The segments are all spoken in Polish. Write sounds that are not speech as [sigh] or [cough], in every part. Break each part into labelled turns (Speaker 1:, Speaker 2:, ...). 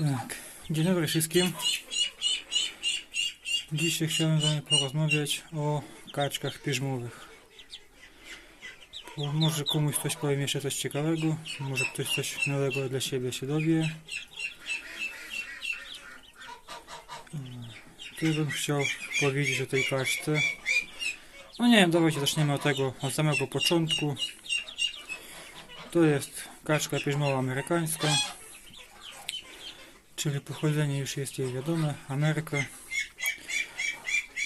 Speaker 1: Tak, dzień dobry wszystkim. Dzisiaj chciałem z Wami porozmawiać o kaczkach piżmowych. Może komuś ktoś powiem jeszcze coś ciekawego, może ktoś coś nowego dla siebie się dowie. Tu bym chciał powiedzieć o tej kaczce. No nie wiem, dawajcie zaczniemy od tego, od samego początku. To jest kaczka piżmowa amerykańska czyli pochodzenie już jest jej wiadome, Ameryka.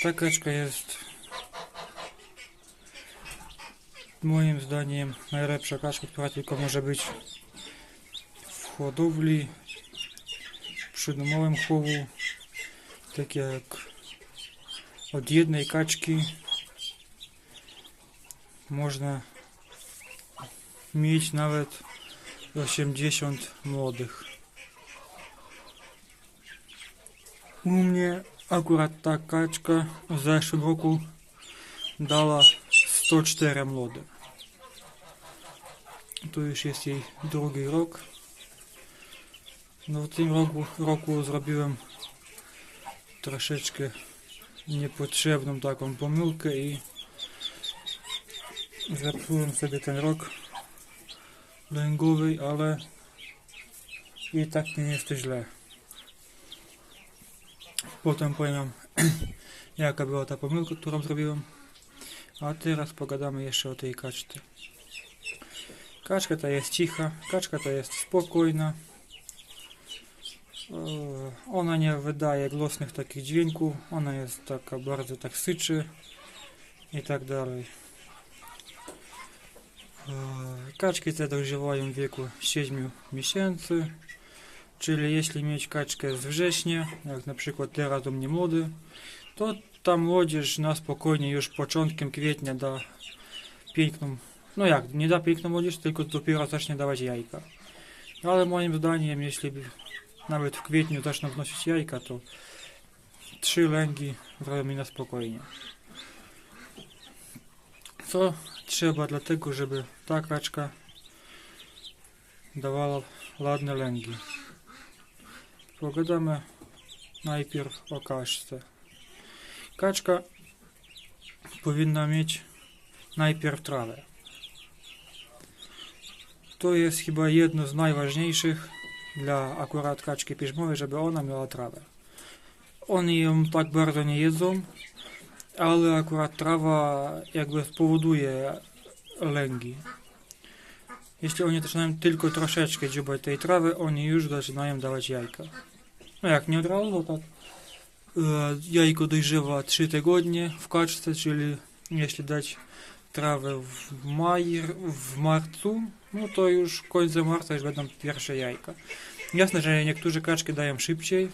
Speaker 1: Ta kaczka jest moim zdaniem najlepsza kaczka, która tylko może być w hodowli, przy domowym chowu, tak jak od jednej kaczki można mieć nawet 80 młodych. U mnie akurat ta kaczka w zeszłym roku dała 104 młode. To już jest jej drugi rok. No w tym roku, roku zrobiłem troszeczkę niepotrzebną taką pomyłkę i zepsułem sobie ten rok lęgowy, ale i tak nie jest źle. Potem powiem wam, [clears throat] jaka była ta pomyłka, którą zrobiłem. A teraz pogadamy jeszcze o tej kaczce. Kaczka ta jest cicha, kaczka ta jest spokojna. Ona nie wydaje głosnych takich dźwięków, ona jest taka bardzo tak syczy i tak dalej. Kaczki te dojrzewają w wieku 7 miesięcy. Czyli jeśli mieć kaczkę z września, jak na przykład teraz do mnie młody, to ta młodzież na spokojnie już początkiem kwietnia da piękną, no jak, nie da piękną młodzież, tylko dopiero zacznie dawać jajka. Ale moim zdaniem, jeśli nawet w kwietniu zaczną wnosić jajka, to trzy lęgi zrobią mi na spokojnie. Co trzeba dlatego, żeby ta kaczka dawała ładne lęgi. Pogadamy najpierw o kaczce. Kaczka powinna mieć najpierw trawę. To jest chyba jedno z najważniejszych dla akurat kaczki piżmowej, żeby ona miała trawę. Oni ją tak bardzo nie jedzą, ale akurat trawa jakby spowoduje lęgi. Jeśli oni zaczynają tylko troszeczkę dziubać tej trawy, oni już zaczynają dawać jajka. Od razu, tak. E, jajko dojrzewa 3 tygodnie w kaczce, czyli jeśli dać trawę w maju, w marcu, no to już końcem marca już będą pierwsze jajka. Jasne, że niektóre kaczki dają szybciej.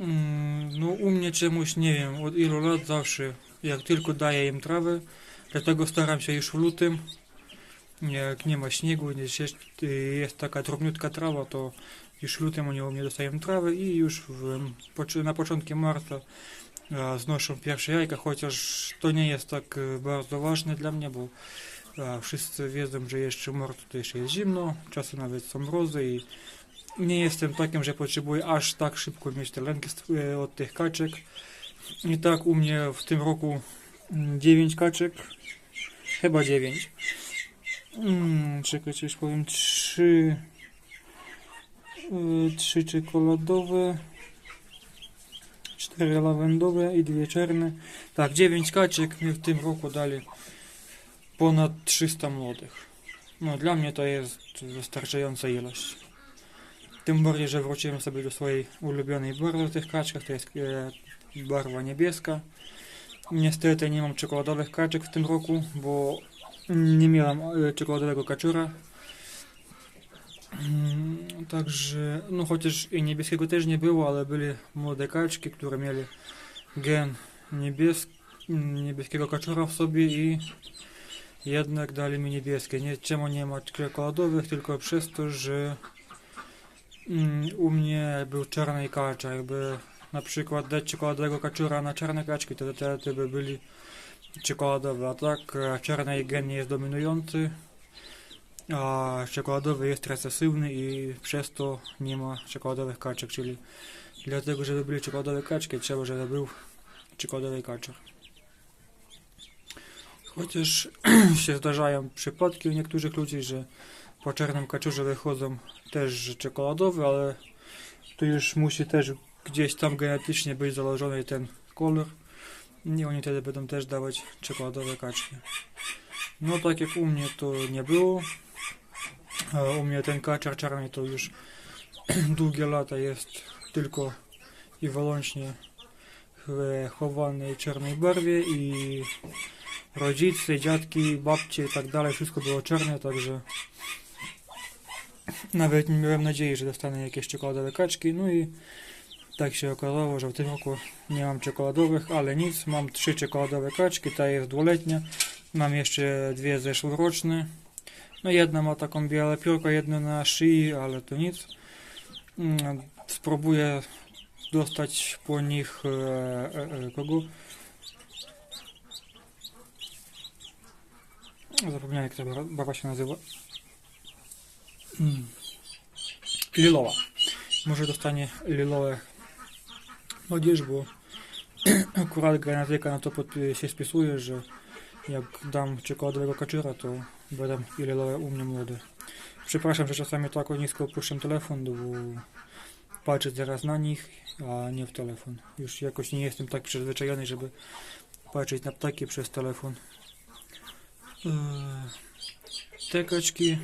Speaker 1: Mm, No u mnie czemuś, nie wiem, od ilu lat zawsze, jak tylko daję im trawę, dlatego staram się już w lutym, jak nie ma śniegu, nie jest, jest taka drobniutka trawa, to już lutym oni u mnie dostają trawę i już w, na początku marca e, znoszą pierwsze jajka, chociaż to nie jest tak e, bardzo ważne dla mnie, bo e, wszyscy wiedzą, że jeszcze marcu to jeszcze jest zimno, czasem nawet są mrozy i nie jestem takim, że potrzebuję aż tak szybko mieć te lęki od tych kaczek. I tak u mnie w tym roku 9 kaczek, chyba 9. Hmm, czekajcie, już powiem 3 trzy czekoladowe, cztery lawendowe i dwie czarne. Tak, 9 kaczek mi w tym roku dali ponad 300 młodych. No dla mnie to jest wystarczająca ilość. Tym bardziej, że wróciłem sobie do swojej ulubionej barwy tych kaczkach, to jest e, barwa niebieska. Niestety nie mam czekoladowych kaczek w tym roku, bo nie miałem e, czekoladowego kaczura. Także, no chociaż i niebieskiego też nie było, ale byli młode kaczki, które mieli gen niebies niebieskiego kaczora w sobie i jednak dali mi niebieskie. Nie, czemu nie ma czekoladowych, tylko przez to, że mm, u mnie był czarny kaczor. Jakby na przykład dać czekoladowego kaczora na czarne kaczki, to te, te by byli czekoladowe, a tak czarny gen nie jest dominujący. A czekoladowy jest recesywny i przez to nie ma czekoladowych kaczek, czyli dlatego, żeby były czekoladowe kaczki, trzeba, żeby był czekoladowy kaczek. Chociaż się zdarzają przypadki u niektórych ludzi, że po czarnym kaczurze wychodzą też czekoladowe, ale to już musi też gdzieś tam genetycznie być założony ten kolor i oni wtedy będą też dawać czekoladowe kaczki. No tak jak u mnie to nie było. U mnie ten kaczor czarny to już [clears throat] długie lata jest tylko i wyłącznie w chowanej czarnej barwie i rodzice, dziadki, babcie i tak dalej, wszystko było czarne, także nawet nie miałem nadziei, że dostanę jakieś czekoladowe kaczki, no i tak się okazało, że w tym roku nie mam czekoladowych, ale nic, mam trzy czekoladowe kaczki, ta jest dwuletnia, mam jeszcze dwie zeszłoroczne, no jedna ma taką białe piórko, jedno na szyi, ale to nic. Mm, Spróbuję dostać po nich e, e, e, kogo? Zapomniałem jak ta baba- się nazywa. Mm. Lilowa. Może dostanie lilowe odzież, bo [clears throat] akurat genetyka na to się spisuje, że jak dam czekoladowego kaczyra, to będą i lilowe u mnie młode. Przepraszam, że czasami tak nisko opuszczam telefon, bo patrzę teraz na nich, a nie w telefon. Już jakoś nie jestem tak przyzwyczajony, żeby patrzeć na ptaki przez telefon. Eee, Te kaczki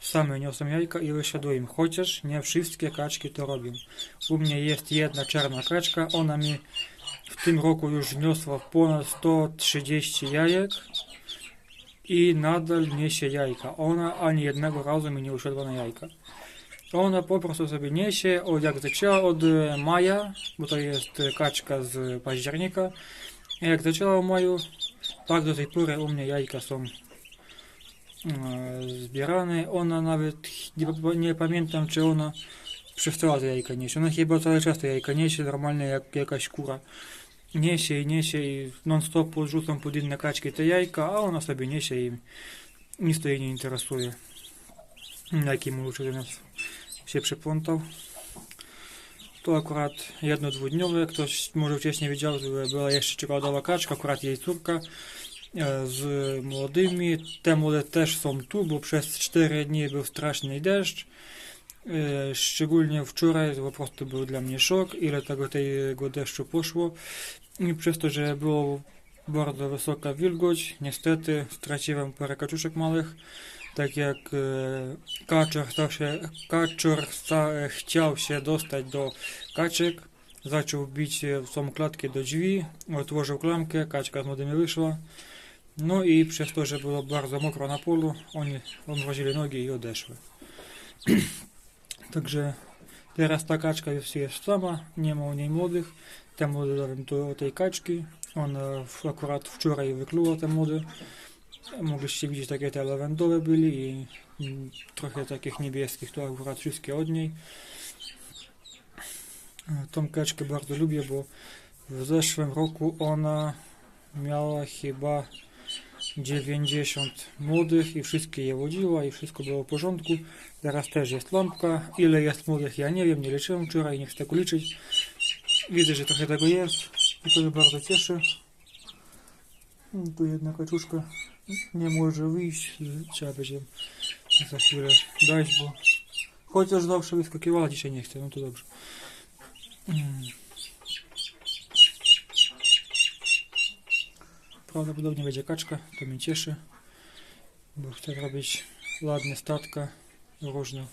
Speaker 1: same niosą jajka i wysiadują, chociaż nie wszystkie kaczki to robią. U mnie jest jedna czarna kaczka, ona mi w tym roku już niosła ponad 130 jajek i nadal niesie jajka. Ona ani jednego razu mi nie usiadła na jajka. Ona po prostu sobie niesie, od jak zaczęła od e, maja, bo to jest e, kaczka z października. Jak zaczęła w maju, tak do tej pory u mnie jajka są e, zbierane. Ona nawet, nie, nie pamiętam czy ona przestała te jajka nieść. Ona chyba cały czas te jajka niesie, normalnie jak jakaś kura. Niesie i niesie i non stop podrzucam pod inne kaczki te jajka, a ona sobie niesie i nic to jej nie interesuje. Jaki mu do nas się przyplątał. To akurat jedno dwudniowe, ktoś może wcześniej wiedział, że była jeszcze czekoladowa kaczka, akurat jej córka e, z młodymi. Te młode też są tu, bo przez 4 dni był straszny deszcz. E, Szczególnie wczoraj to po prostu był dla mnie szok, ile tego tego deszczu poszło. I przez to, że było bardzo wysoka wilgoć, niestety straciłem parę kaczuszek małych. Tak jak e, kaczor, się, kaczor sta, chciał się dostać do kaczek, zaczął bić tą klatkę do drzwi, otworzył klamkę, kaczka z młodymi wyszła. No i przez to, że było bardzo mokro na polu, oni odwozili nogi i odeszły. [clears throat] Także teraz ta kaczka już jest sama, nie ma u niej młodych. Te młode dałem do tej kaczki. Ona w, akurat wczoraj wykluła te młode. Mogliście widzieć takie te lawendowe byli i mm, trochę takich niebieskich, to akurat wszystkie od niej. Tą kaczkę bardzo lubię, bo w zeszłym roku ona miała chyba 90 młodych i wszystkie je łodziła i wszystko było w porządku. Teraz też jest lampka. Ile jest młodych ja nie wiem, nie liczyłem wczoraj, nie chcę tego liczyć. Widzę, że trochę tego jest i to mnie bardzo cieszy. Mm, Tu jedna kaczuszka nie może wyjść, trzeba będzie za chwilę dać, bo chociaż zawsze wyskakiwała, dzisiaj nie chcę, no to dobrze. Mm. Prawdopodobnie będzie kaczka, to mnie cieszy, bo chcę robić ładne statka, różne.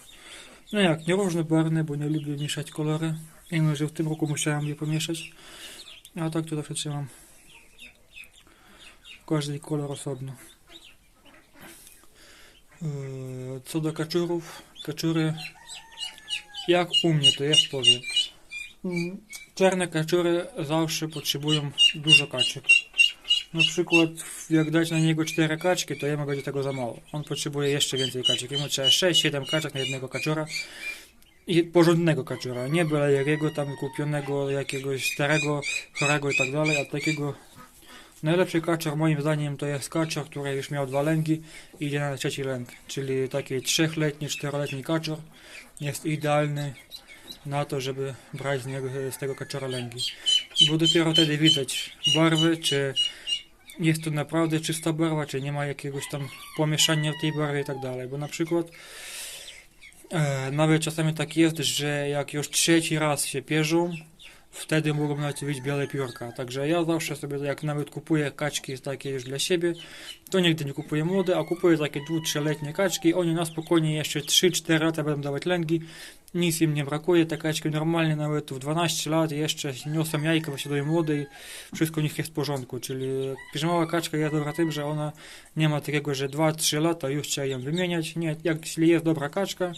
Speaker 1: No jak, nie różnobarwne, bo nie lubię mieszać kolory. Mimo, że w tym roku musiałem je pomieszać. A tak to zawsze trzymam każdy kolor osobno. Eee, Co do kaczurów, kaczury jak u mnie to jest powiem. Mm, Czarne kaczury zawsze potrzebują dużo kaczek. Na przykład jak dać na niego cztery kaczki, to jemu będzie tego za mało. On potrzebuje jeszcze więcej kaczek. Jemu trzeba 6-7 kaczek na jednego kaczora. Porządnego kaczora, nie byle jakiego tam kupionego, jakiegoś starego, chorego i tak dalej, a takiego Najlepszy kaczor moim zdaniem to jest kaczor, który już miał dwa lęgi i idzie na trzeci lęk, czyli taki trzechletni, czteroletni kaczor jest idealny na to, żeby brać z, niego, z tego kaczora lęgi. Bo dopiero wtedy widać barwy, czy jest to naprawdę czysta barwa, czy nie ma jakiegoś tam pomieszania w tej barwie i tak dalej. Bo na przykład nawet czasami tak jest, że jak już trzeci raz się pierzą, wtedy mogą nawet białe piórka. Także ja zawsze sobie, jak nawet kupuję kaczki takie już dla siebie, to nigdy nie kupuję młode, a kupuję takie 2-3-letnie kaczki. Oni na spokojnie jeszcze 3-4 lata będą dawać lęgi. Nic im nie brakuje. Te kaczki normalnie nawet w 12 lat jeszcze niosą jajka, wysiadują młode i wszystko u nich jest w porządku. Czyli piżmowa kaczka jest dobra tym, że ona nie ma takiego, że 2-3 lata już trzeba ją wymieniać. Nie, jak jeśli jest dobra kaczka,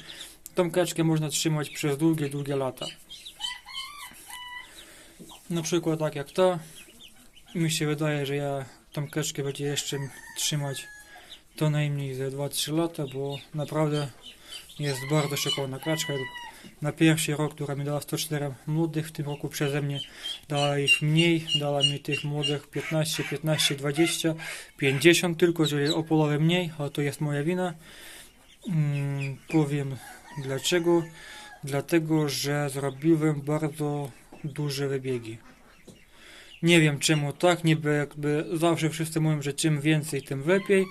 Speaker 1: tą kaczkę można trzymać przez długie, długie lata. Na przykład tak jak ta, mi się wydaje, że ja tą kaczkę będzie jeszcze trzymać to najmniej ze 2-3 lata, bo naprawdę jest bardzo szykowna kaczka. Na pierwszy rok, która mi dała 104 młodych, w tym roku przeze mnie dała ich mniej, dała mi tych młodych 15, 15, 20, 50 tylko, czyli o połowę mniej, ale to jest moja wina. Mm, powiem dlaczego. Dlatego, że zrobiłem bardzo duże wybiegi. Nie wiem czemu tak, niby jakby zawsze wszyscy mówią, że czym więcej, tym lepiej.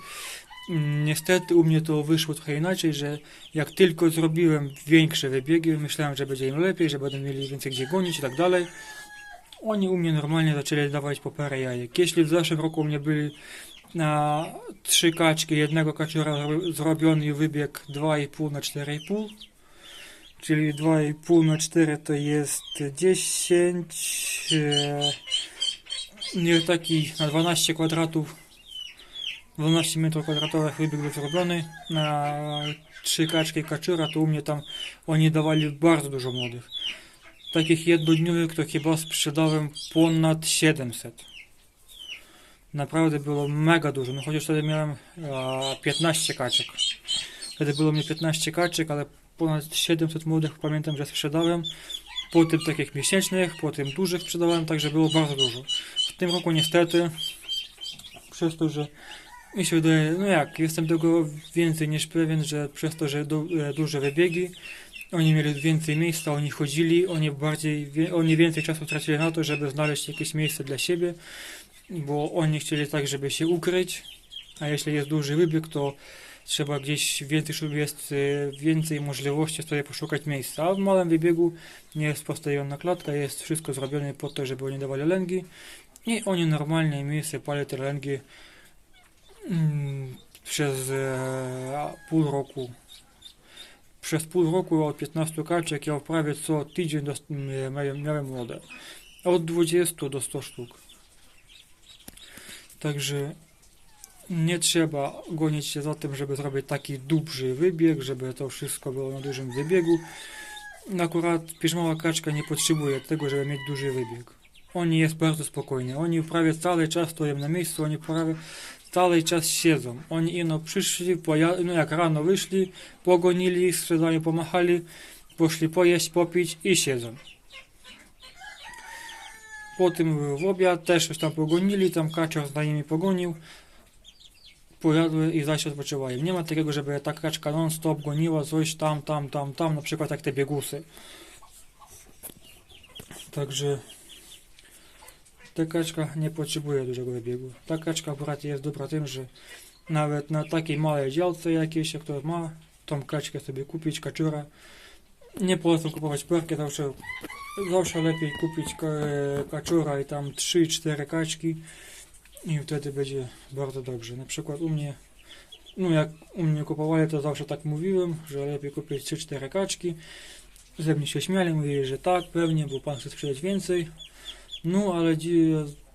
Speaker 1: Niestety u mnie to wyszło trochę inaczej, że jak tylko zrobiłem większe wybiegi, myślałem, że będzie im lepiej, że będą mieli więcej gdzie gonić i tak dalej. Oni u mnie normalnie zaczęli dawać po parę jajek. Jeśli w zeszłym roku u mnie byli na trzy kaczki, jednego kaczora zro- zrobiony wybieg 2,5 na 4,5, czyli 2,5 na 4 to jest 10, e, nie taki na 12 kwadratów, 12 metrów kwadratowych wybieg zrobiony, na trzy kaczki kaczora to u mnie tam oni dawali bardzo dużo młodych. Takich jednodniowych to chyba sprzedałem ponad 700. Naprawdę było mega dużo, no chociaż wtedy miałem e, 15 kaczek. Wtedy było mnie 15 kaczek, ale ponad 700 młodych pamiętam, że sprzedałem. Potem takich miesięcznych, potem dużych sprzedałem, także było bardzo dużo. W tym roku niestety, przez to, że mi się wydaje, no jak, jestem tego więcej niż pewien, że przez to, że du, e, duże wybiegi, oni mieli więcej miejsca, oni chodzili, oni bardziej, oni więcej czasu tracili na to, żeby znaleźć jakieś miejsce dla siebie, bo oni chcieli tak, żeby się ukryć, a jeśli jest duży wybieg, to trzeba gdzieś więcej, żeby jest e, więcej możliwości sobie poszukać miejsca. A w małym wybiegu nie jest postawiona klatka, jest wszystko zrobione po to, żeby oni dawali lęgi i oni normalnie miejsce pali te lęgi przez e, pół roku. Przez pół roku od 15 kaczek ja prawie co tydzień miałem, miałem młode. Od 20 do 100 sztuk. Także nie trzeba gonić się za tym, żeby zrobić taki duży wybieg, żeby to wszystko było na dużym wybiegu. Akurat piżmowa kaczka nie potrzebuje tego, żeby mieć duży wybieg. Oni jest bardzo spokojni. Oni prawie cały czas stoją na miejscu, oni prawie cały czas siedzą. Oni ino przyszli, no jak rano wyszli, pogonili, skrzydłami pomachali, poszli pojeść, popić i siedzą. Potem w obiad też już tam pogonili, tam kaczor za nimi pogonił, pojadły i zaś odpoczywają. Nie ma takiego, żeby ta kaczka non-stop goniła coś tam, tam, tam, tam, na przykład jak te biegusy. Także ta kaczka nie potrzebuje dużego wybiegu. Ta kaczka akurat jest dobra tym, że nawet na takiej małej działce jakiejś, jak ktoś ma, tą kaczkę sobie kupić, kaczura. Nie polecam kupować parkę, zawsze, zawsze lepiej kupić ka, kaczura i tam 3-4 kaczki i wtedy będzie bardzo dobrze. Na przykład u mnie, no jak u mnie kupowali, to zawsze tak mówiłem, że lepiej kupić 3-4 kaczki. Ze mnie się śmiali, mówili, że tak, pewnie, bo pan chce sprzedać więcej. No, ale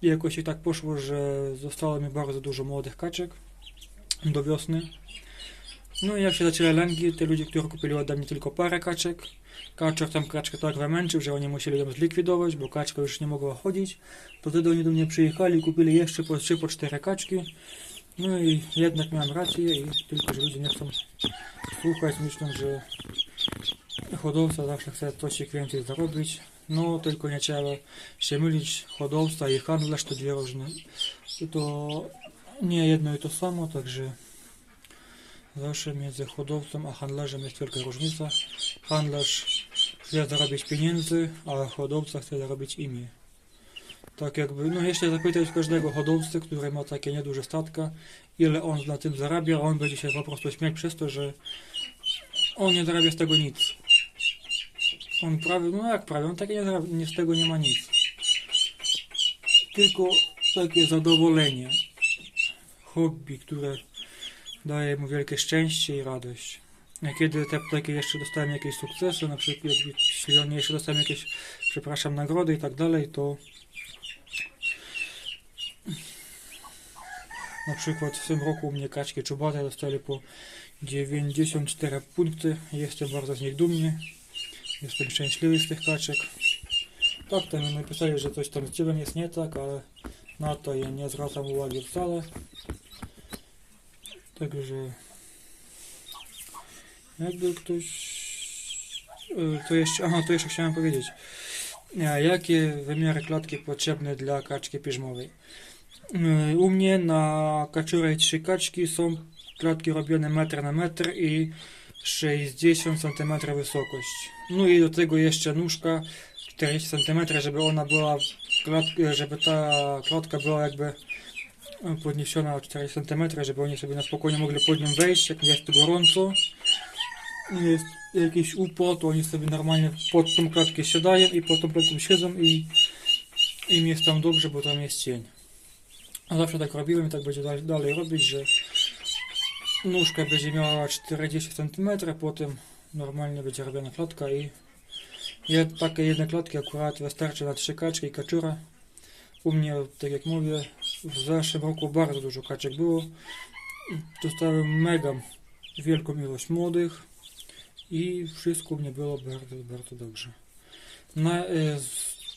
Speaker 1: jakoś się tak poszło, że zostało mi bardzo dużo młodych kaczek do wiosny. No i jak się zaczęły lęgi, te ludzie, którzy kupili ode mnie tylko parę kaczek, kaczek tam kaczkę tak wymęczył, że oni musieli ją zlikwidować, bo kaczka już nie mogła chodzić, to wtedy oni do mnie przyjechali, kupili jeszcze po 3, po 4 kaczki. No i jednak miałem rację i tylko, że ludzie nie chcą słuchać, myślą, że hodowca zawsze chce coś więcej zarobić. No, tylko nie trzeba się mylić. Hodowca i handlarz to dwie różne, to nie jedno i to samo, także zawsze między hodowcą a handlarzem jest wielka różnica. Handlarz chce zarobić pieniędzy, a hodowca chce zarobić imię. Tak jakby, no jeszcze zapytać każdego hodowcy, który ma takie nieduże statka, ile on na tym zarabia, on będzie się po prostu śmiać przez to, że on nie zarabia z tego nic. On prawie, no jak prawie, on takie nie, nie z tego nie ma nic. Tylko takie zadowolenie. Hobby, które daje mu wielkie szczęście i radość. A kiedy te ptaki jeszcze dostają jakieś sukcesy, na przykład jeśli oni jeszcze dostają jakieś, przepraszam, nagrody i tak dalej, to na przykład w tym roku u mnie kaczki czubate dostali po 94 punkty. Jestem bardzo z nich dumny. Jestem szczęśliwy z tych kaczek. Tak, tam mi napisali, że coś tam z ciebie jest nie tak, ale na to ja nie zwracam uwagi wcale. Także jakby ktoś... e, To jeszcze, aha, to jeszcze chciałem powiedzieć. Jakie wymiary klatki potrzebne dla kaczki piżmowej? E, U mnie na kaczurę trzy kaczki są klatki robione metr na metr i 60 cm wysokość. No i do tego jeszcze nóżka 40 cm, żeby ona była, żeby ta klatka była jakby podniesiona o 40 cm, żeby oni sobie na spokojnie mogli pod nią wejść, jak jest gorąco. Jest jakiś upał, to oni sobie normalnie pod tą klatkę siadają i pod tą klatką siedzą i im jest tam dobrze, bo tam jest cień. Zawsze tak robiłem i tak będzie dalej robić, że nóżka będzie miała 40 cm, potem normalnie będzie robiona klatka i takie jedne klatki akurat wystarczy na trzy kaczki i kaczura. U mnie, tak jak mówię, w zeszłym roku bardzo dużo kaczek było. Dostałem mega wielką ilość młodych i wszystko u mnie było bardzo, bardzo dobrze. Na, e,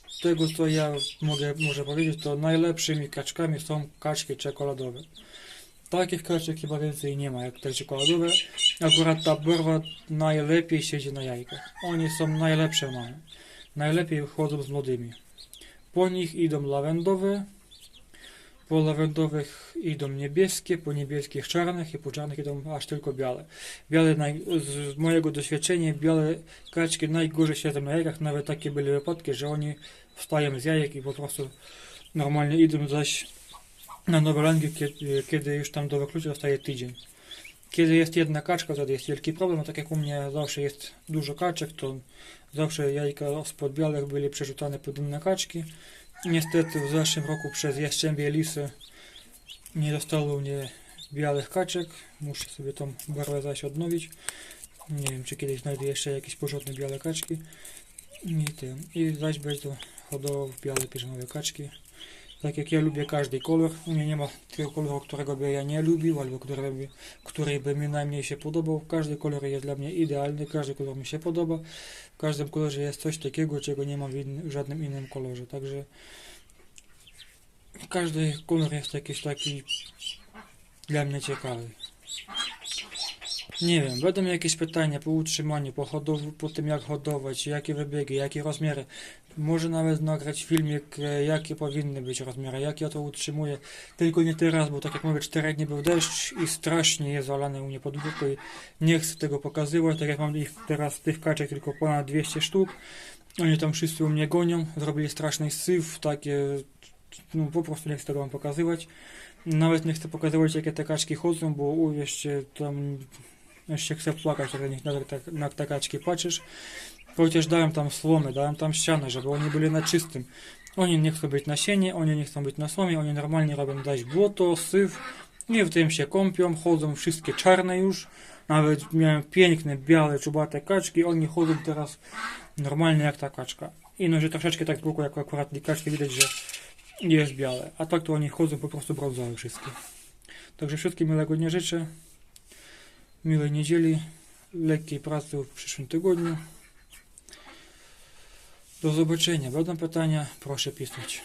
Speaker 1: z tego co ja mogę może powiedzieć, to najlepszymi kaczkami są kaczki czekoladowe. Takich kaczek chyba więcej nie ma jak te czekoladowe. Akurat ta borwa najlepiej siedzi na jajkach. Oni są najlepsze mamy. Najlepiej chodzą z młodymi. Po nich idą lawendowe, po lawendowych idą niebieskie, po niebieskich czarnych i po czarnych idą aż tylko białe. Białe, naj, z mojego doświadczenia, białe kaczki najgorzej siedzą na jajkach, nawet takie były wypadki, że oni wstają z jajek i po prostu normalnie idą zaś na nowe rangi, kiedy, już tam do wyklucia zostaje tydzień. Kiedy jest jedna kaczka, wtedy jest wielki problem, tak jak u mnie zawsze jest dużo kaczek, to zawsze jajka spod białych byli przerzucane pod inne kaczki. Niestety w zeszłym roku przez jaszczębie lisy nie dostało mnie białych kaczek. Muszę sobie tą barwę zaś odnowić. Nie wiem, czy kiedyś znajdę jeszcze jakieś porządne białe kaczki. I tym. I zaś będę hodował białe piżamowe kaczki. Tak jak ja lubię każdy kolor, u mnie nie ma takiego koloru, którego by ja nie lubił, albo który by, który by mi najmniej się podobał. Każdy kolor jest dla mnie idealny, każdy kolor mi się podoba. W każdym kolorze jest coś takiego, czego nie ma w żadnym innym kolorze. Także każdy kolor jest jakiś taki dla mnie ciekawy. Nie wiem, będą jakieś pytania po utrzymaniu, po, hodow- po tym jak hodować, jakie wybiegi, jakie rozmiary. Może nawet nagrać filmik, e, jakie powinny być rozmiary, jak ja to utrzymuję. Tylko nie teraz, bo tak jak mówię, 4 dni był deszcz i strasznie jest zalane u mnie podwórko i nie chcę tego pokazywać. Tak jak mam ich teraz tych kaczek tylko ponad 200 sztuk. Oni tam wszyscy u mnie gonią, zrobili straszny syf, takie, no po prostu nie chcę tego wam pokazywać. Nawet nie chcę pokazywać, jakie te kaczki chodzą, bo uwierzcie, tam się chce płakać, jak na nich na, te- na te kaczki patrzysz. Chociaż dałem tam słomę, dałem tam ścianę, żeby oni byli na czystym. Oni nie chcą być na sienie, oni nie chcą być na słomie, oni normalnie robią dać błoto, syf i w tym się kąpią, chodzą wszystkie czarne już. Nawet miałem piękne, białe, czubate kaczki, oni chodzą teraz normalnie jak ta kaczka. I no, że troszeczkę tak długo, jak akurat tej kaczki widać, że jest białe. A tak to oni chodzą po prostu brązowe wszystkie. Także wszystkim miłego dnia życzę. Miłej niedzieli, lekkiej pracy w przyszłym tygodniu. Do zobaczenia. Będą pytania, proszę pisać.